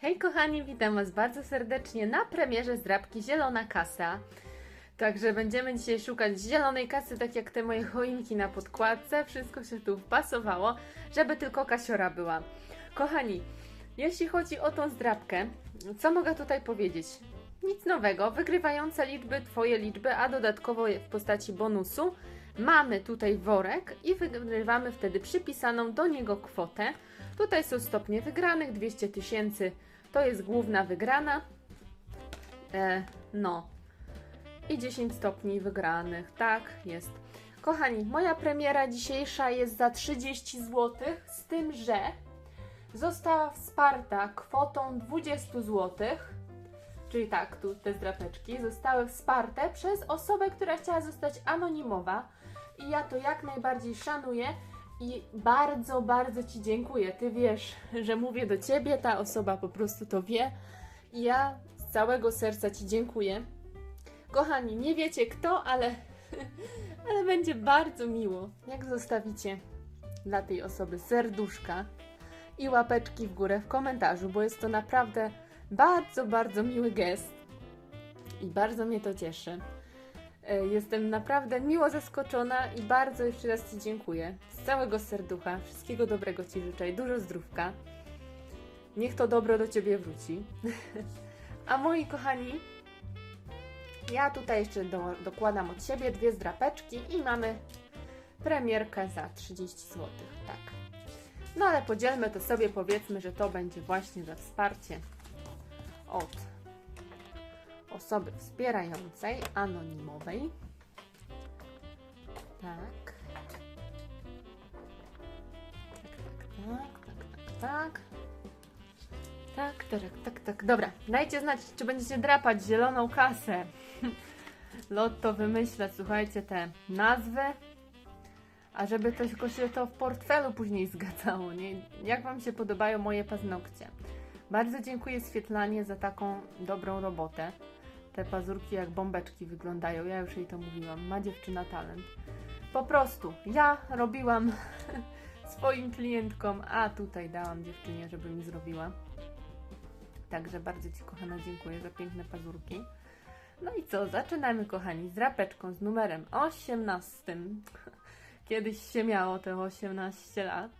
Hej kochani, witam Was bardzo serdecznie na premierze zdrabki Zielona Kasa. Także będziemy dzisiaj szukać zielonej kasy, tak jak te moje choinki na podkładce. Wszystko się tu wpasowało, żeby tylko kasiora była. Kochani, jeśli chodzi o tą zdrabkę, co mogę tutaj powiedzieć? Nic nowego, wygrywające liczby, Twoje liczby, a dodatkowo w postaci bonusu mamy tutaj worek i wygrywamy wtedy przypisaną do niego kwotę. Tutaj są stopnie wygranych, 200 tysięcy to jest główna wygrana. E, no. I 10 stopni wygranych, tak jest. Kochani, moja premiera dzisiejsza jest za 30 zł, z tym, że została wsparta kwotą 20 zł. Czyli tak, tu te zdrapeczki zostały wsparte przez osobę, która chciała zostać anonimowa. I ja to jak najbardziej szanuję i bardzo, bardzo Ci dziękuję. Ty wiesz, że mówię do Ciebie, ta osoba po prostu to wie. I ja z całego serca Ci dziękuję. Kochani, nie wiecie kto, ale, ale będzie bardzo miło, jak zostawicie dla tej osoby serduszka i łapeczki w górę w komentarzu, bo jest to naprawdę bardzo, bardzo miły gest i bardzo mnie to cieszy. E, Jestem naprawdę miło zaskoczona i bardzo jeszcze raz Ci dziękuję. Z całego serducha. Wszystkiego dobrego Ci życzę i dużo zdrówka. Niech to dobro do Ciebie wróci. A moi kochani, ja tutaj jeszcze do, dokładam od siebie dwie zdrapeczki i mamy premierkę za 30 zł. Tak. No ale podzielmy to sobie, powiedzmy, że to będzie właśnie za wsparcie od osoby wspierającej, anonimowej. Tak. Tak, tak, tak, tak, tak. Tak, tak, tak, tak. Dobra, dajcie znać, czy będziecie drapać zieloną kasę. Lotto wymyślę, słuchajcie, te nazwy. A żeby to się to w portfelu później zgadzało, nie? Jak Wam się podobają moje paznokcie? Bardzo dziękuję Swietlanie za taką dobrą robotę. Te pazurki jak bombeczki wyglądają. Ja już jej to mówiłam. Ma dziewczyna talent. Po prostu ja robiłam swoim klientkom, a tutaj dałam dziewczynie, żeby mi zrobiła. Także bardzo Ci kochana dziękuję za piękne pazurki. No i co, zaczynamy kochani z rapeczką z numerem 18. Kiedyś się miało te 18 lat.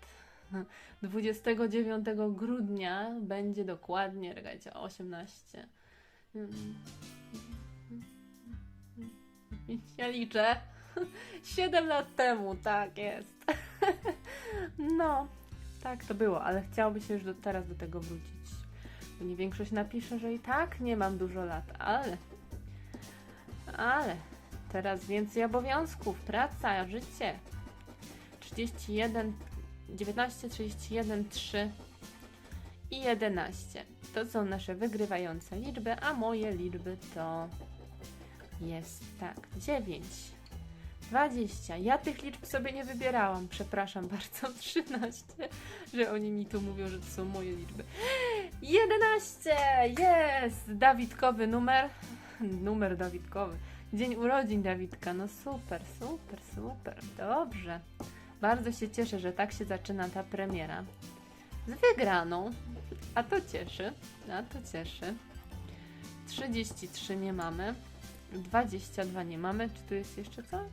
29 grudnia będzie dokładnie, czekajcie, 18. Ja liczę. 7 lat temu, tak jest. No, tak to było, ale chciałoby się już do, teraz do tego wrócić. Pewnie większość napisze, że i tak nie mam dużo lat, ale. Ale teraz więcej obowiązków, praca, życie. 31, 19, 31, 3 i 11. To są nasze wygrywające liczby, a moje liczby to jest tak 9, 20. Ja tych liczb sobie nie wybierałam, przepraszam bardzo. 13, że oni mi tu mówią, że to są moje liczby. 11! Jest! Dawidkowy numer. Numer Dawidkowy. Dzień urodzin Dawidka. No super, super, super. Dobrze. Bardzo się cieszę, że tak się zaczyna ta premiera. Z wygraną. A to cieszy. A to cieszy. 33 nie mamy. 22 nie mamy. Czy tu jest jeszcze coś?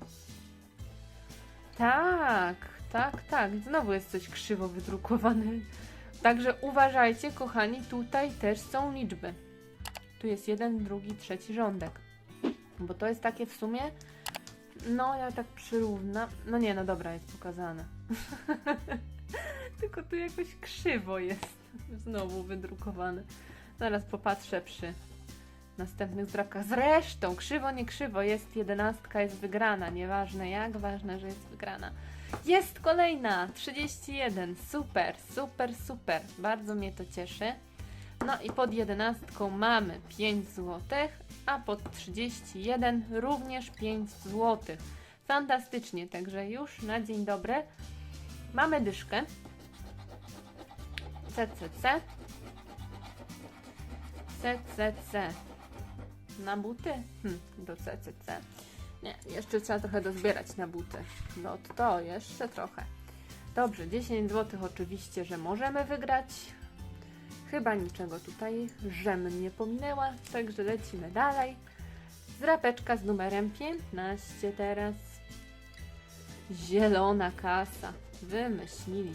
Tak, tak, tak. Znowu jest coś krzywo wydrukowane. Także uważajcie, kochani, tutaj też są liczby. Tu jest jeden, drugi, trzeci rządek. Bo to jest takie w sumie. No, ja tak przyrównam. No nie, no dobra, jest pokazane. Tylko tu jakoś krzywo jest. Znowu wydrukowane. Zaraz popatrzę przy następnych zdrabkach. Zresztą, krzywo, nie krzywo, jest jedenastka, jest wygrana. Nieważne jak, ważne, że jest wygrana. Jest kolejna, 31. Super, super, super. Bardzo mnie to cieszy. No i pod jedenastką mamy 5 zł, a pod 31 również 5 zł. Fantastycznie, także już na dzień dobry mamy dyszkę. CCC. CCC. Na buty? Hm, do CCC. Nie, jeszcze trzeba trochę dozbierać na buty. No to jeszcze trochę. Dobrze, 10 zł oczywiście, że możemy wygrać. Chyba niczego tutaj żem nie pominęła, także lecimy dalej. Zrapeczka z numerem 15 teraz. Zielona kasa. Wymyślili.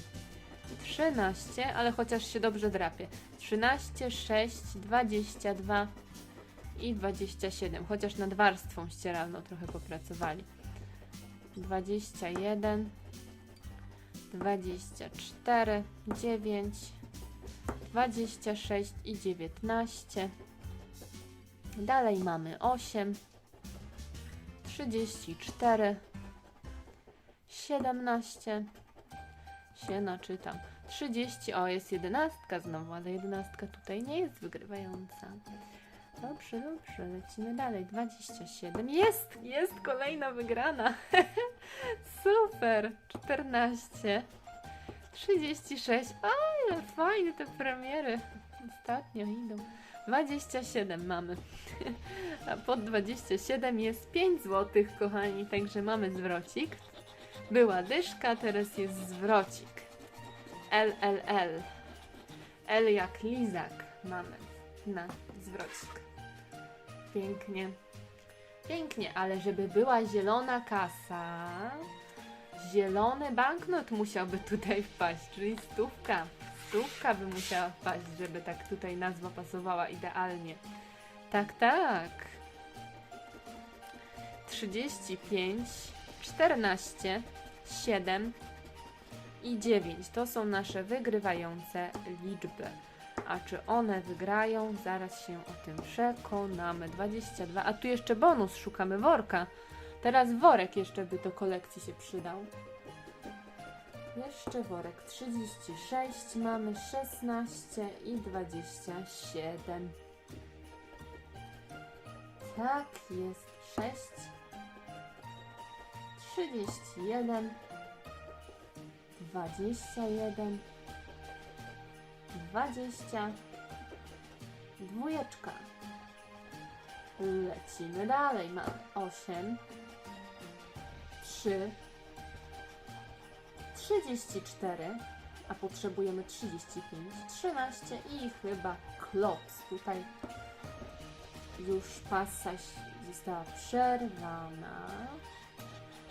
13, ale chociaż się dobrze drapie. 13, 6, 22 i 27. Chociaż nad warstwą ścieralną trochę popracowali. 21, 24, 9, 26 i 19. Dalej mamy 8, 34, 17, się naczytam. 30, o jest jedenastka znowu, ale jedenastka tutaj nie jest wygrywająca. Dobrze, dobrze, lecimy dalej. 27, jest, jest kolejna wygrana. Super, 14, 36, ale fajne te premiery. Ostatnio idą. 27 mamy. A pod 27 jest 5 zł, kochani, także mamy zwrocik. Była dyszka, teraz jest zwrocik. LLL. L jak lizak mamy na zwrocik. Pięknie. Pięknie, ale żeby była zielona kasa, zielony banknot musiałby tutaj wpaść, czyli stówka. Stówka by musiała wpaść, żeby tak tutaj nazwa pasowała idealnie. Tak, tak. 35, 14, 7 i 9. To są nasze wygrywające liczby. A czy one wygrają? Zaraz się o tym przekonamy. 22. A tu jeszcze bonus. Szukamy worka. Teraz worek jeszcze by do kolekcji się przydał. Jeszcze worek 36, mamy 16 i 27. Tak, jest 6, 31, 21, 20, dwójeczka. Lecimy dalej, mam 8, 3, 34, a potrzebujemy 35, 13 i chyba klops. Tutaj już pasa została przerwana.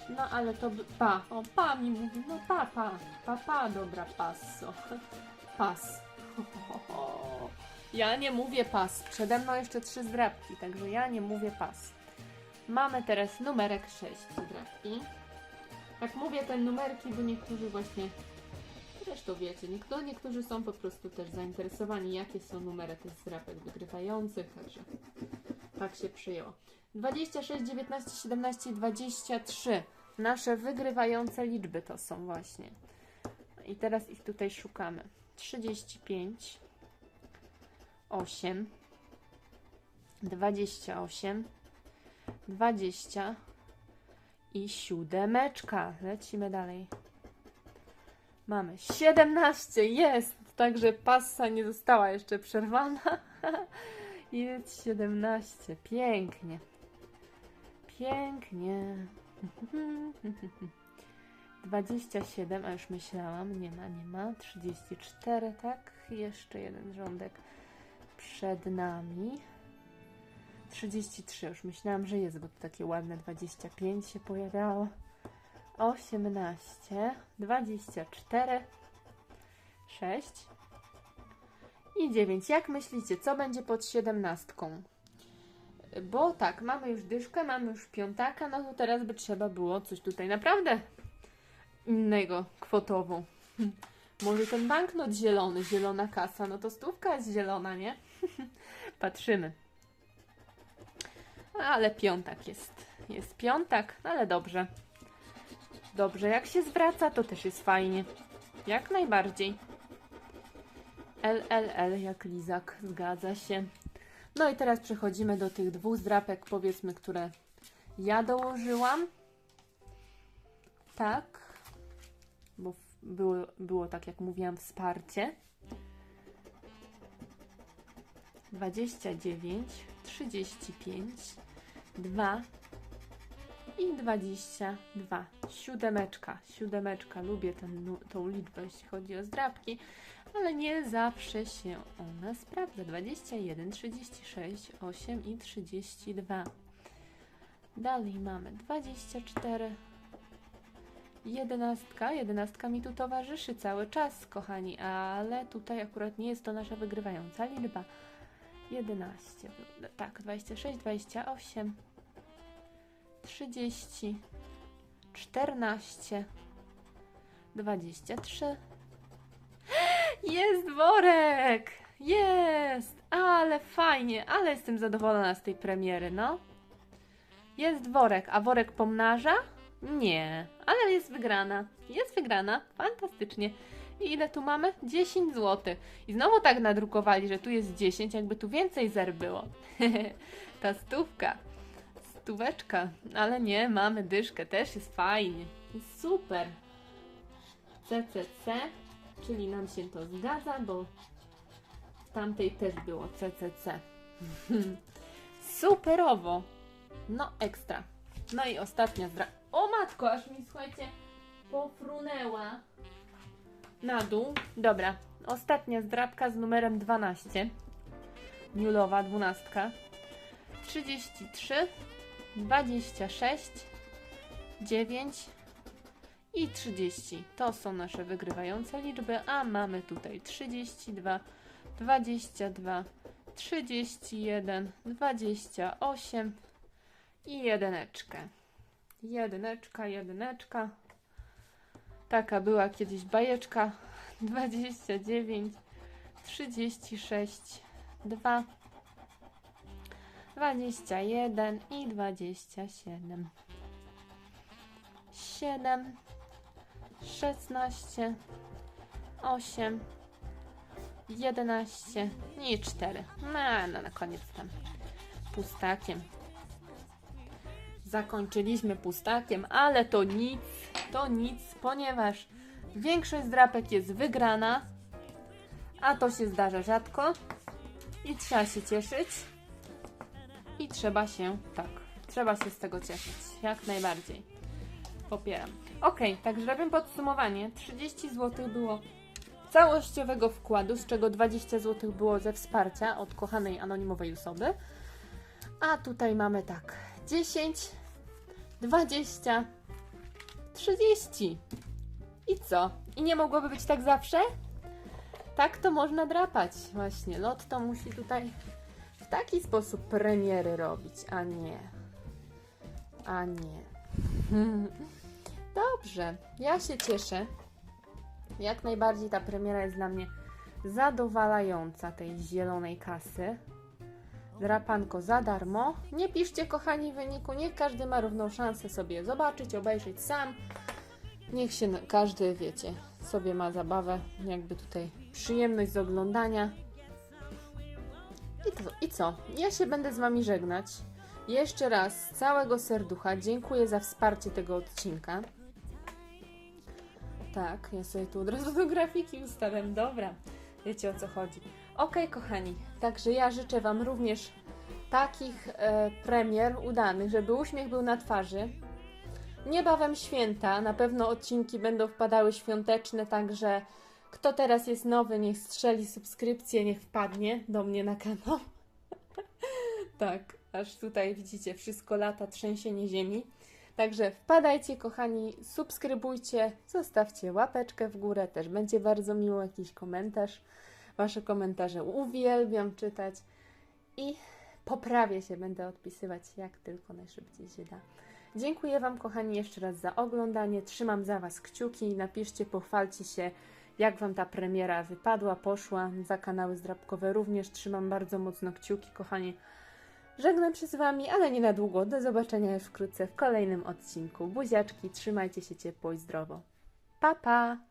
No ale to by, pa, o pa mi mówi, no pa, pa, pa, pa, dobra passo. Pas. Ja nie mówię pas. Przede mną jeszcze trzy zdrabki, także ja nie mówię pas. Mamy teraz numerek 6 zdrabki. Jak mówię te numerki, bo niektórzy właśnie zresztą wiecie, niektórzy, niektórzy są po prostu też zainteresowani, jakie są numery tych zdrapek wygrywających, także tak się przyjęło. 26, 19, 17 i 23. Nasze wygrywające liczby to są właśnie. I teraz ich tutaj szukamy. 35, 8, 28, 20 i siódemeczka. Lecimy dalej. Mamy 17, jest! Także passa nie została jeszcze przerwana. Jest 17, pięknie. Pięknie. 27, a już myślałam, nie ma, nie ma. 34, tak? Jeszcze jeden rządek przed nami. 33, już myślałam, że jest, bo to takie ładne 25 się pojawiało. 18, 24, 6 i 9. Jak myślicie, co będzie pod 17? Bo tak, mamy już dyszkę, mamy już piątaka, no to teraz by trzeba było coś tutaj naprawdę innego kwotowo. Hm. Może ten banknot zielony, zielona kasa, no to stówka jest zielona, nie? Patrzymy. Ale piątak jest. Jest piątak, ale dobrze. Dobrze, jak się zwraca, to też jest fajnie. Jak najbardziej. LLL jak lizak, zgadza się. No i teraz przechodzimy do tych dwóch zdrapek, powiedzmy, które ja dołożyłam. Tak. Było, było tak, jak mówiłam, wsparcie. 29, 35, 2 i 22. Siódemeczka. Siódemeczka. Lubię ten, tą liczbę, jeśli chodzi o zdrabki. ale nie zawsze się ona sprawdza. 21, 36, 8 i 32. Dalej mamy 24. Jedenastka, jedenastka mi tu towarzyszy cały czas, kochani, ale tutaj akurat nie jest to nasza wygrywająca liczba. 11, tak, 26, 28, 30, 14, 23. Jest worek! Jest! Ale fajnie, ale jestem zadowolona z tej premiery, no. Jest worek, a worek pomnaża? Nie, ale jest wygrana. Jest wygrana, fantastycznie. I ile tu mamy? 10 zł. I znowu tak nadrukowali, że tu jest 10, jakby tu więcej zer było. Ta stówka. Stóweczka. Ale nie, mamy dyszkę, też jest fajnie. Jest super. CCC, czyli nam się to zgadza, bo w tamtej też było CCC. Superowo. No ekstra. No i ostatnia zdra... O matko, aż mi słuchajcie pofrunęła na dół. Dobra, ostatnia zdrabka z numerem 12. Niulowa, dwunastka. 33, 26, 9 i 30. To są nasze wygrywające liczby, a mamy tutaj 32, 22, 31, 28 i jedyneczkę. Jedyneczka, jedyneczka. Taka była kiedyś bajeczka. 29, 36, 2, 21 i 27. 7, 16, 8, 11 i 4. No, no na koniec tam pustakiem. Zakończyliśmy pustakiem, ale to nic, to nic, ponieważ większość drapek jest wygrana, a to się zdarza rzadko i trzeba się cieszyć i trzeba się, tak, trzeba się z tego cieszyć, jak najbardziej. Popieram. Ok, także robię podsumowanie. 30 zł było całościowego wkładu, z czego 20 zł było ze wsparcia od kochanej anonimowej osoby. A tutaj mamy tak, 10, 20, 30. I co? I nie mogłoby być tak zawsze? Tak to można drapać. Właśnie, lot to musi tutaj w taki sposób premiery robić, a nie. A nie. Dobrze, ja się cieszę. Jak najbardziej ta premiera jest dla mnie zadowalająca tej zielonej kasy. Drapanko za darmo. Nie piszcie, kochani, wyniku. Niech każdy ma równą szansę sobie zobaczyć, obejrzeć sam. Niech się każdy, wiecie, sobie ma zabawę, jakby tutaj przyjemność z oglądania. I, to, I co? Ja się będę z Wami żegnać. Jeszcze raz z całego serducha dziękuję za wsparcie tego odcinka. Tak, ja sobie tu od razu do grafiki ustawiam. Dobra, wiecie o co chodzi. Ok, kochani, także ja życzę Wam również takich e, premier udanych, żeby uśmiech był na twarzy. Niebawem święta, na pewno odcinki będą wpadały świąteczne, także kto teraz jest nowy, niech strzeli subskrypcję, niech wpadnie do mnie na kanał. tak, aż tutaj widzicie, wszystko lata, trzęsienie ziemi. Także wpadajcie, kochani, subskrybujcie, zostawcie łapeczkę w górę, też będzie bardzo miło jakiś komentarz. Wasze komentarze uwielbiam czytać i poprawię się, będę odpisywać jak tylko najszybciej się da. Dziękuję Wam, kochani, jeszcze raz za oglądanie. Trzymam za Was kciuki. Napiszcie, pochwalcie się, jak Wam ta premiera wypadła, poszła. Za kanały zdrabkowe również trzymam bardzo mocno kciuki, kochani. Żegnam się z Wami, ale nie na długo. Do zobaczenia już wkrótce w kolejnym odcinku. Buziaczki, trzymajcie się ciepło i zdrowo. Pa, pa!